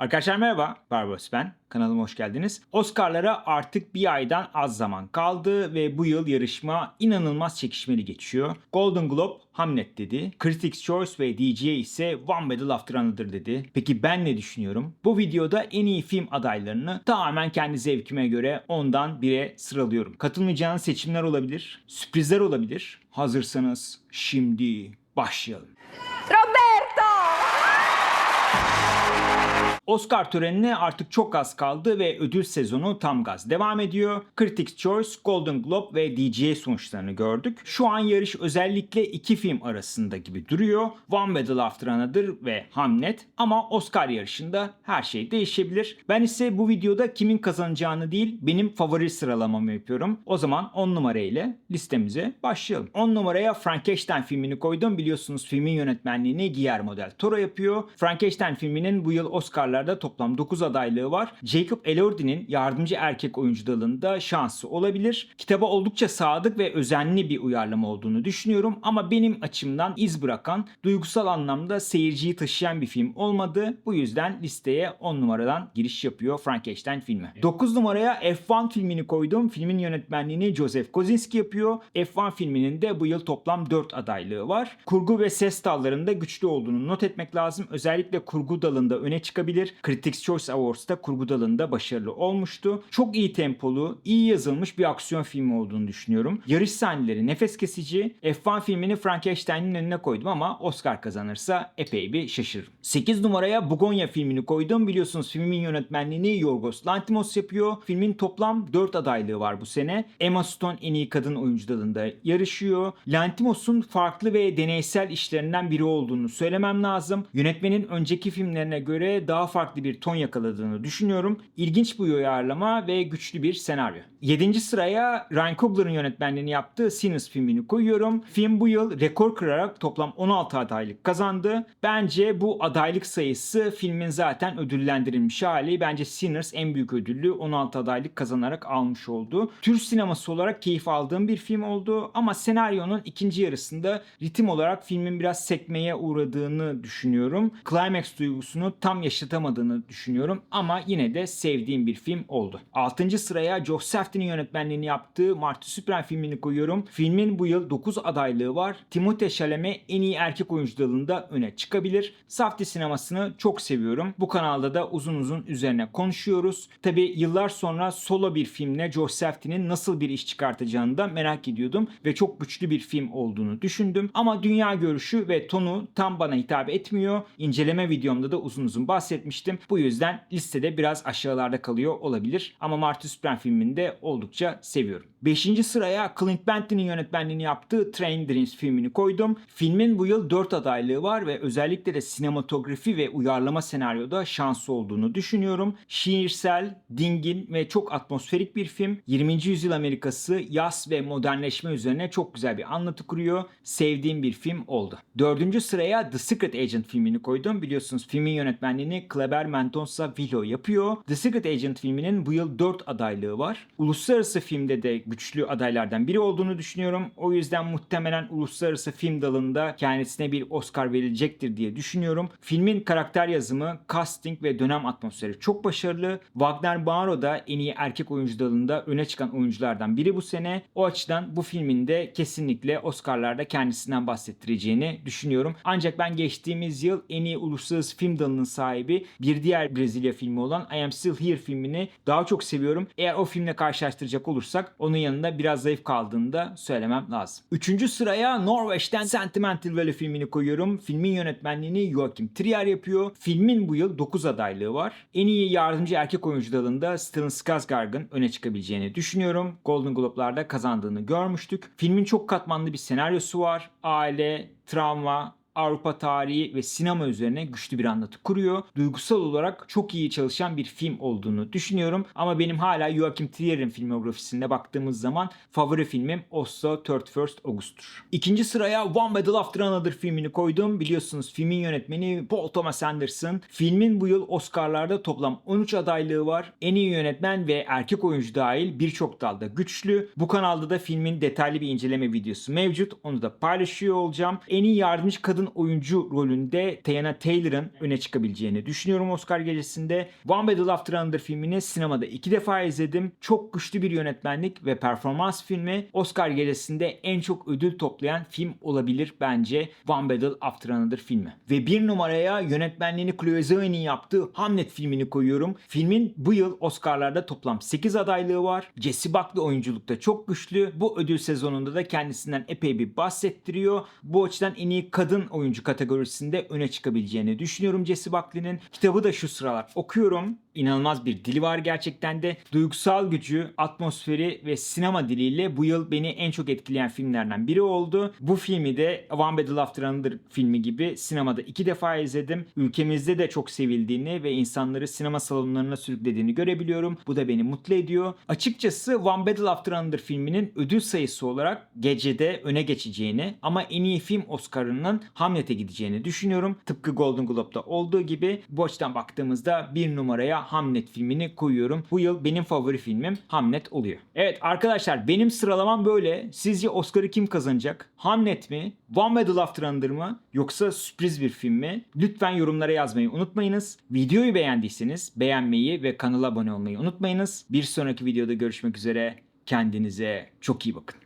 Arkadaşlar merhaba, Barbaros ben. Kanalıma hoş geldiniz. Oscar'lara artık bir aydan az zaman kaldı ve bu yıl yarışma inanılmaz çekişmeli geçiyor. Golden Globe Hamlet dedi. Critics' Choice ve DGA ise One Battle After Another dedi. Peki ben ne düşünüyorum? Bu videoda en iyi film adaylarını tamamen kendi zevkime göre ondan bire sıralıyorum. Katılmayacağınız seçimler olabilir, sürprizler olabilir. Hazırsanız şimdi başlayalım. Oscar törenine artık çok az kaldı ve ödül sezonu tam gaz devam ediyor. Critics' Choice, Golden Globe ve DGA sonuçlarını gördük. Şu an yarış özellikle iki film arasında gibi duruyor. One Battle After Another ve Hamlet ama Oscar yarışında her şey değişebilir. Ben ise bu videoda kimin kazanacağını değil benim favori sıralamamı yapıyorum. O zaman 10 numara ile listemize başlayalım. 10 numaraya Frankenstein filmini koydum. Biliyorsunuz filmin yönetmenliğini Guillermo del Toro yapıyor. Frankenstein filminin bu yıl Oscar'larda toplam 9 adaylığı var. Jacob Elordi'nin yardımcı erkek oyuncu dalında şansı olabilir. Kitaba oldukça sadık ve özenli bir uyarlama olduğunu düşünüyorum ama benim açımdan iz bırakan, duygusal anlamda seyirciyi taşıyan bir film olmadı. Bu yüzden listeye 10 numaradan giriş yapıyor Frankenstein filmi. 9 numaraya F1 filmini koydum. Filmin yönetmenliğini Joseph Kosinski yapıyor. F1 filminin de bu yıl toplam 4 adaylığı var. Kurgu ve ses dallarında güçlü olduğunu not etmek lazım. Özellikle kurgu dalında öne çıkabilir. Critics Choice Awards'ta kurgu dalında başarılı olmuştu. Çok iyi tempolu, iyi yazılmış bir aksiyon filmi olduğunu düşünüyorum. Yarış sahneleri nefes kesici. F1 filmini Frankenstein'in önüne koydum ama Oscar kazanırsa epey bir şaşırırım. 8 numaraya Bugonya filmini koydum. Biliyorsunuz filmin yönetmenliğini Yorgos Lanthimos yapıyor. Filmin toplam 4 adaylığı var bu sene. Emma Stone en iyi kadın oyuncu dalında yarışıyor. Lanthimos'un farklı ve deneysel işlerinden biri olduğunu söylemem lazım. Yönetmenin önceki filmlerine göre daha farklı bir ton yakaladığını düşünüyorum. İlginç bir uyarlama ve güçlü bir senaryo. 7. sıraya Ryan Coogler'ın yönetmenliğini yaptığı Sinners filmini koyuyorum. Film bu yıl rekor kırarak toplam 16 adaylık kazandı. Bence bu adaylık sayısı filmin zaten ödüllendirilmiş hali. Bence Sinners en büyük ödüllü 16 adaylık kazanarak almış oldu. Türk sineması olarak keyif aldığım bir film oldu ama senaryonun ikinci yarısında ritim olarak filmin biraz sekmeye uğradığını düşünüyorum. Climax duygusunu tam yaşatamadığını düşünüyorum ama yine de sevdiğim bir film oldu. 6. sıraya Joe Safdie'nin yönetmenliğini yaptığı Marty Supreme filmini koyuyorum. Filmin bu yıl 9 adaylığı var. Timothée Chalamet en iyi erkek oyuncu dalında öne çıkabilir. Safdie sinemasını çok seviyorum. Bu kanalda da uzun uzun üzerine konuşuyoruz. Tabi yıllar sonra solo bir filmle Joe Safdie'nin nasıl bir iş çıkartacağını da merak ediyordum ve çok güçlü bir film olduğunu düşündüm. Ama dünya görüşü ve tonu tam bana hitap etmiyor. İnceleme videomda da uzun uzun bahsetmiştim. Bu yüzden listede biraz aşağılarda kalıyor olabilir. Ama Marty Supreme filmini de oldukça seviyorum. 5. sıraya Clint Bentley'nin yönetmenliğini yaptığı Train Dreams filmini koydum. Filmin bu yıl 4 adaylığı var ve özellikle de sinematografi ve uyarlama senaryoda şansı olduğunu düşünüyorum. Şiirsel, dingin ve çok atmosferik bir film. 20. yüzyıl Amerikası yaz ve modernleşme üzerine çok güzel bir anlatı kuruyor. Sevdiğim bir film oldu. 4. sıraya The Secret Agent filmini koydum. Biliyorsunuz filmin yönetmenliğini Kleber Mendonça Villo yapıyor. The Secret Agent filminin bu yıl 4 adaylığı var. Uluslararası filmde de güçlü adaylardan biri olduğunu düşünüyorum. O yüzden muhtemelen uluslararası film dalında kendisine bir Oscar verilecektir diye düşünüyorum. Filmin karakter yazımı, casting ve dönem atmosferi çok başarılı. Wagner Barro da en iyi erkek oyuncu dalında öne çıkan oyunculardan biri bu sene. O açıdan bu filmin de kesinlikle Oscar'larda kendisinden bahsettireceğini düşünüyorum. Ancak ben geçtiğimiz yıl en iyi uluslararası film dalının sahibi bir diğer Brezilya filmi olan I Am Still Here filmini daha çok seviyorum. Eğer o filmle karşılaştıracak olursak onun yanında biraz zayıf kaldığını da söylemem lazım. Üçüncü sıraya Norveç'ten Sentimental Valley filmini koyuyorum. Filmin yönetmenliğini Joachim Trier yapıyor. Filmin bu yıl 9 adaylığı var. En iyi yardımcı erkek oyuncu dalında Stellan Skarsgård'ın öne çıkabileceğini düşünüyorum. Golden Globe'larda kazandığını görmüştük. Filmin çok katmanlı bir senaryosu var. Aile, travma, Avrupa tarihi ve sinema üzerine güçlü bir anlatı kuruyor. Duygusal olarak çok iyi çalışan bir film olduğunu düşünüyorum. Ama benim hala Joachim Trier'in filmografisinde baktığımız zaman favori filmim Oslo 31st August'tur. İkinci sıraya One Battle After Another filmini koydum. Biliyorsunuz filmin yönetmeni Paul Thomas Anderson. Filmin bu yıl Oscar'larda toplam 13 adaylığı var. En iyi yönetmen ve erkek oyuncu dahil birçok dalda güçlü. Bu kanalda da filmin detaylı bir inceleme videosu mevcut. Onu da paylaşıyor olacağım. En iyi yardımcı kadın kadın oyuncu rolünde Teyana Taylor'ın öne çıkabileceğini düşünüyorum Oscar gecesinde. One Battle After Another filmini sinemada iki defa izledim. Çok güçlü bir yönetmenlik ve performans filmi. Oscar gecesinde en çok ödül toplayan film olabilir bence One Battle After Another filmi. Ve bir numaraya yönetmenliğini Chloe Zhao'nun yaptığı Hamlet filmini koyuyorum. Filmin bu yıl Oscar'larda toplam 8 adaylığı var. Jesse Buckley oyunculukta çok güçlü. Bu ödül sezonunda da kendisinden epey bir bahsettiriyor. Bu açıdan en iyi kadın oyuncu kategorisinde öne çıkabileceğini düşünüyorum Jesse Buckley'nin. Kitabı da şu sıralar okuyorum. İnanılmaz bir dili var gerçekten de. Duygusal gücü, atmosferi ve sinema diliyle bu yıl beni en çok etkileyen filmlerden biri oldu. Bu filmi de One Battle After Another filmi gibi sinemada iki defa izledim. Ülkemizde de çok sevildiğini ve insanları sinema salonlarına sürüklediğini görebiliyorum. Bu da beni mutlu ediyor. Açıkçası One Battle After Another filminin ödül sayısı olarak gecede öne geçeceğini ama en iyi film Oscar'ının Hamlet'e gideceğini düşünüyorum. Tıpkı Golden Globe'da olduğu gibi bu açıdan baktığımızda bir numaraya Hamlet filmini koyuyorum. Bu yıl benim favori filmim Hamlet oluyor. Evet arkadaşlar benim sıralamam böyle. Sizce Oscar'ı kim kazanacak? Hamlet mi? One Battle After Another mı? Yoksa sürpriz bir film mi? Lütfen yorumlara yazmayı unutmayınız. Videoyu beğendiyseniz beğenmeyi ve kanala abone olmayı unutmayınız. Bir sonraki videoda görüşmek üzere. Kendinize çok iyi bakın.